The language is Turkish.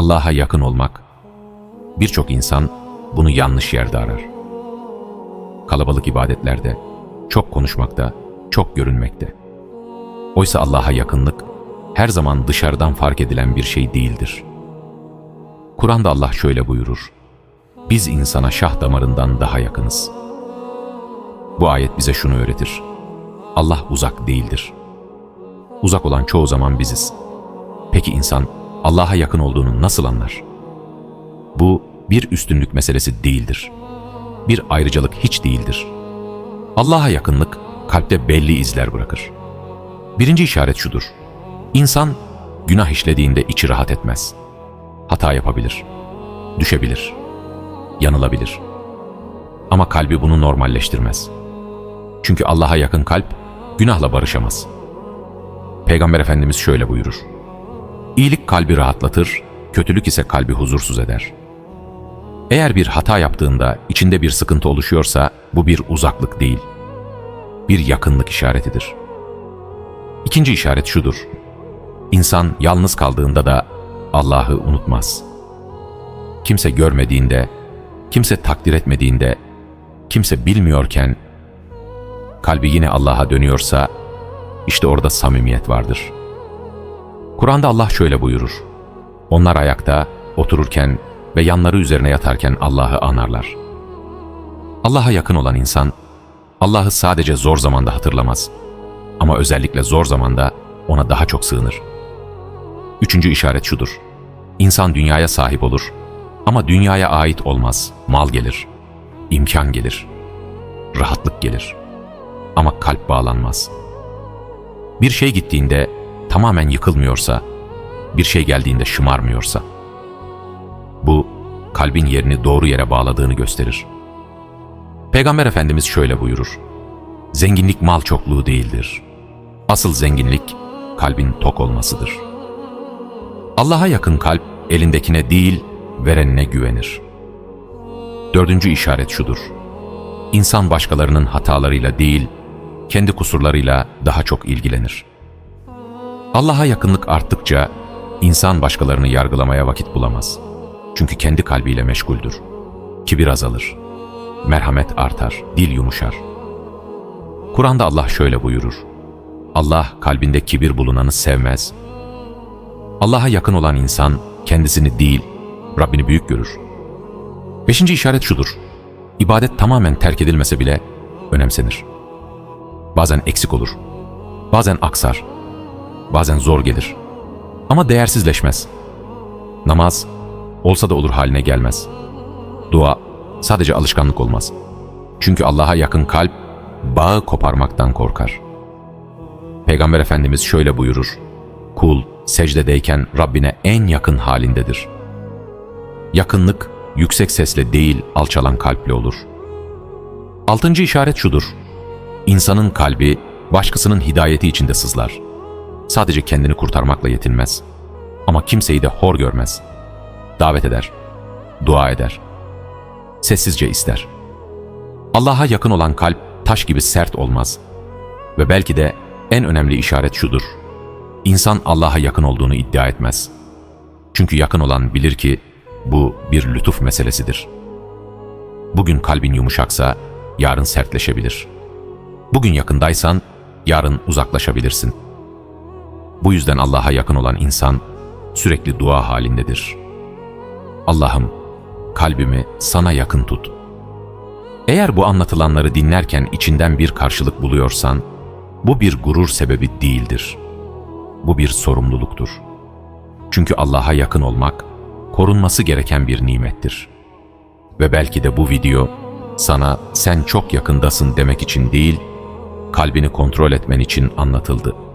Allah'a yakın olmak, birçok insan bunu yanlış yerde arar. Kalabalık ibadetlerde, çok konuşmakta, çok görünmekte. Oysa Allah'a yakınlık her zaman dışarıdan fark edilen bir şey değildir. Kur'an'da Allah şöyle buyurur. Biz insana şah damarından daha yakınız. Bu ayet bize şunu öğretir. Allah uzak değildir. Uzak olan çoğu zaman biziz. Peki insan Allah'a yakın olduğunu nasıl anlar? Bu bir üstünlük meselesi değildir. Bir ayrıcalık hiç değildir. Allah'a yakınlık kalpte belli izler bırakır. Birinci işaret şudur. İnsan günah işlediğinde içi rahat etmez. Hata yapabilir, düşebilir, yanılabilir. Ama kalbi bunu normalleştirmez. Çünkü Allah'a yakın kalp günahla barışamaz. Peygamber Efendimiz şöyle buyurur. İyilik kalbi rahatlatır, kötülük ise kalbi huzursuz eder. Eğer bir hata yaptığında içinde bir sıkıntı oluşuyorsa bu bir uzaklık değil, bir yakınlık işaretidir. İkinci işaret şudur. İnsan yalnız kaldığında da Allah'ı unutmaz. Kimse görmediğinde, kimse takdir etmediğinde, kimse bilmiyorken kalbi yine Allah'a dönüyorsa işte orada samimiyet vardır. Kur'an'da Allah şöyle buyurur. Onlar ayakta, otururken ve yanları üzerine yatarken Allah'ı anarlar. Allah'a yakın olan insan, Allah'ı sadece zor zamanda hatırlamaz. Ama özellikle zor zamanda ona daha çok sığınır. Üçüncü işaret şudur. İnsan dünyaya sahip olur ama dünyaya ait olmaz. Mal gelir, imkan gelir, rahatlık gelir. Ama kalp bağlanmaz. Bir şey gittiğinde tamamen yıkılmıyorsa, bir şey geldiğinde şımarmıyorsa, bu kalbin yerini doğru yere bağladığını gösterir. Peygamber Efendimiz şöyle buyurur. Zenginlik mal çokluğu değildir. Asıl zenginlik kalbin tok olmasıdır. Allah'a yakın kalp elindekine değil, verenine güvenir. Dördüncü işaret şudur. İnsan başkalarının hatalarıyla değil, kendi kusurlarıyla daha çok ilgilenir. Allah'a yakınlık arttıkça insan başkalarını yargılamaya vakit bulamaz. Çünkü kendi kalbiyle meşguldür. Kibir azalır. Merhamet artar, dil yumuşar. Kur'an'da Allah şöyle buyurur. Allah kalbinde kibir bulunanı sevmez. Allah'a yakın olan insan kendisini değil, Rabbini büyük görür. Beşinci işaret şudur. İbadet tamamen terk edilmese bile önemsenir. Bazen eksik olur. Bazen aksar. Bazen zor gelir. Ama değersizleşmez. Namaz olsa da olur haline gelmez. Dua sadece alışkanlık olmaz. Çünkü Allah'a yakın kalp bağı koparmaktan korkar. Peygamber Efendimiz şöyle buyurur. Kul secdedeyken Rabbine en yakın halindedir. Yakınlık yüksek sesle değil alçalan kalple olur. Altıncı işaret şudur. İnsanın kalbi başkasının hidayeti içinde sızlar. Sadece kendini kurtarmakla yetinmez. Ama kimseyi de hor görmez. Davet eder, dua eder. Sessizce ister. Allah'a yakın olan kalp taş gibi sert olmaz. Ve belki de en önemli işaret şudur. İnsan Allah'a yakın olduğunu iddia etmez. Çünkü yakın olan bilir ki bu bir lütuf meselesidir. Bugün kalbin yumuşaksa yarın sertleşebilir. Bugün yakındaysan yarın uzaklaşabilirsin. Bu yüzden Allah'a yakın olan insan sürekli dua halindedir. Allah'ım kalbimi sana yakın tut. Eğer bu anlatılanları dinlerken içinden bir karşılık buluyorsan, bu bir gurur sebebi değildir. Bu bir sorumluluktur. Çünkü Allah'a yakın olmak, korunması gereken bir nimettir. Ve belki de bu video, sana sen çok yakındasın demek için değil, kalbini kontrol etmen için anlatıldı.''